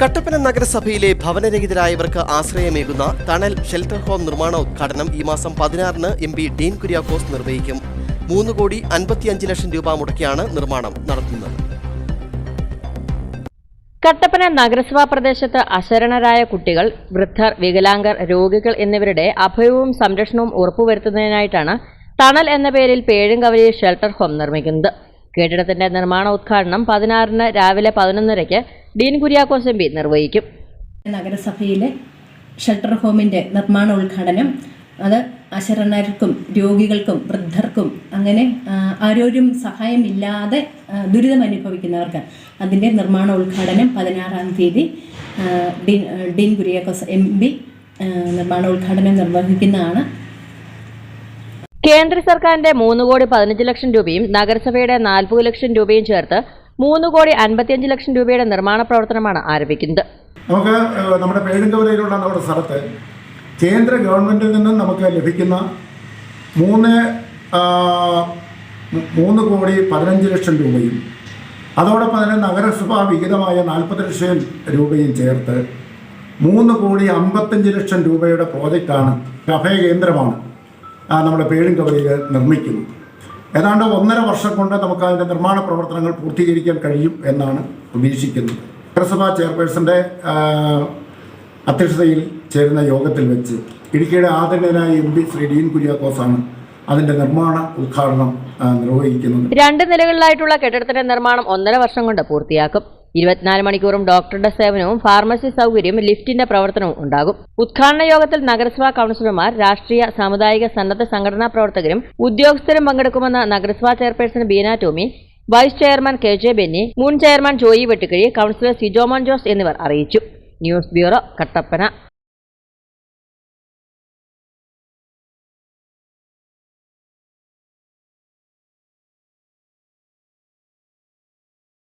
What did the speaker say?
കട്ടപ്പന നഗരസഭയിലെ ഭവനരഹിതരായവർക്ക് ആശ്രയമേകുന്ന തണൽ shelter home നിർമ്മാണ ഉദ്ഘാടനം ഈ മാസം പതിനാറിന് എം പി ഡീൻ കുര്യാക്കോസ് നിർവഹിക്കും. മൂന്ന് കോടി അൻപത്തിയഞ്ച് ലക്ഷം രൂപ മുടക്കിയാണ് നിർമ്മാണം നടത്തുന്നത്. കട്ടപ്പന നഗരസഭാ പ്രദേശത്ത് അശരണരായ കുട്ടികൾ വൃദ്ധർ വികലാംഗർ രോഗികൾ എന്നിവരുടെ അഭയവും സംരക്ഷണവും ഉറപ്പുവരുത്തുന്നതിനായിട്ടാണ് തണൽ എന്ന പേരിൽ പേഴുങ്കവലി ഷെൽട്ടർ ഹോം നിർമ്മിക്കുന്നത്. കെട്ടിടത്തിന്റെ നിർമ്മാണ ഉദ്ഘാടനം പതിനാറിന് രാവിലെ പതിനൊന്നരയ്ക്ക് ഡീൻ കുര്യാക്കോസ് എം പി നിർവഹിക്കും. നഗരസഭയിലെ ഷെൽട്ടർ ഹോമിന്റെ നിർമ്മാണ ഉദ്ഘാടനം. അത് അശരണർക്കും രോഗികൾക്കും വൃദ്ധർക്കും അങ്ങനെ ആരോരും സഹായമില്ലാതെ ദുരിതം അനുഭവിക്കുന്നവർക്ക് അതിന്റെ നിർമ്മാണ ഉദ്ഘാടനം പതിനാറാം തീയതി ഡീൻ ഡീൻ കുര്യാക്കോസ് എം പി നിർമ്മാണ ഉദ്ഘാടനം നിർവഹിക്കുന്നതാണ്. കേന്ദ്ര സർക്കാരിന്റെ മൂന്ന് കോടി പതിനഞ്ച് ലക്ഷം രൂപയും നഗരസഭയുടെ നാൽപ്പത് ലക്ഷം രൂപയും ചേർത്ത് മൂന്ന് കോടി അൻപത്തിയഞ്ച് ലക്ഷം രൂപയുടെ നിർമ്മാണ പ്രവർത്തനമാണ് ആരംഭിക്കുന്നത്. നമുക്ക് നമ്മുടെ പേഴുങ്കവലയിലുള്ള നമ്മുടെ സ്ഥലത്ത് കേന്ദ്ര ഗവൺമെന്റിൽ നിന്നും നമുക്ക് ലഭിക്കുന്ന മൂന്ന് മൂന്ന് കോടി പതിനഞ്ച് ലക്ഷം രൂപയും അതോടൊപ്പം തന്നെ നഗരസഭ വിഹിതമായ നാൽപ്പത് ലക്ഷം രൂപയും ചേർത്ത് മൂന്ന് കോടി അമ്പത്തഞ്ച് ലക്ഷം രൂപയുടെ പ്രോജക്റ്റാണ് അഭയ കേന്ദ്രമാണ് നമ്മുടെ നമ്മുടെ കവലയിൽ നിർമ്മിക്കുന്നത്. ഏതാണ്ട് ഒന്നര വർഷം കൊണ്ട് നമുക്ക് അതിന്റെ നിർമ്മാണ പ്രവർത്തനങ്ങൾ പൂർത്തീകരിക്കാൻ കഴിയും എന്നാണ് പ്രതീക്ഷിക്കുന്നത്. നഗരസഭാ ചെയർപേഴ്സന്റെ അധ്യക്ഷതയിൽ ചേരുന്ന യോഗത്തിൽ വെച്ച് ഇടുക്കിയുടെ ആദരണീയനായ എം പി ശ്രീ ഡീൻ കുര്യാക്കോസാണ് അതിന്റെ നിർമ്മാണ ഉദ്ഘാടനം നിർവഹിക്കുന്നത്. രണ്ട് നിലകളിലായിട്ടുള്ള കെട്ടിടത്തിന്റെ നിർമ്മാണം ഒന്നര വർഷം കൊണ്ട് പൂർത്തിയാക്കും. ഇരുപത്തിനാല് മണിക്കൂറും ഡോക്ടറുടെ സേവനവും ഫാർമസി സൗകര്യവും ലിഫ്റ്റിന്റെ പ്രവർത്തനവും ഉണ്ടാകും. ഉദ്ഘാടന യോഗത്തിൽ നഗരസഭാ കൌൺസിലർമാർ രാഷ്ട്രീയ സാമുദായിക സന്നദ്ധ സംഘടനാ പ്രവർത്തകരും ഉദ്യോഗസ്ഥരും പങ്കെടുക്കുമെന്ന് നഗരസഭാ chairperson Beena Tomy vice chairman K J Benny മുൻ ചെയർമാൻ ജോയി വെട്ടുകിഴി കൌൺസിലർ സിജോമോൻ ജോസ് എന്നിവർ അറിയിച്ചു. News bureau Kattappana.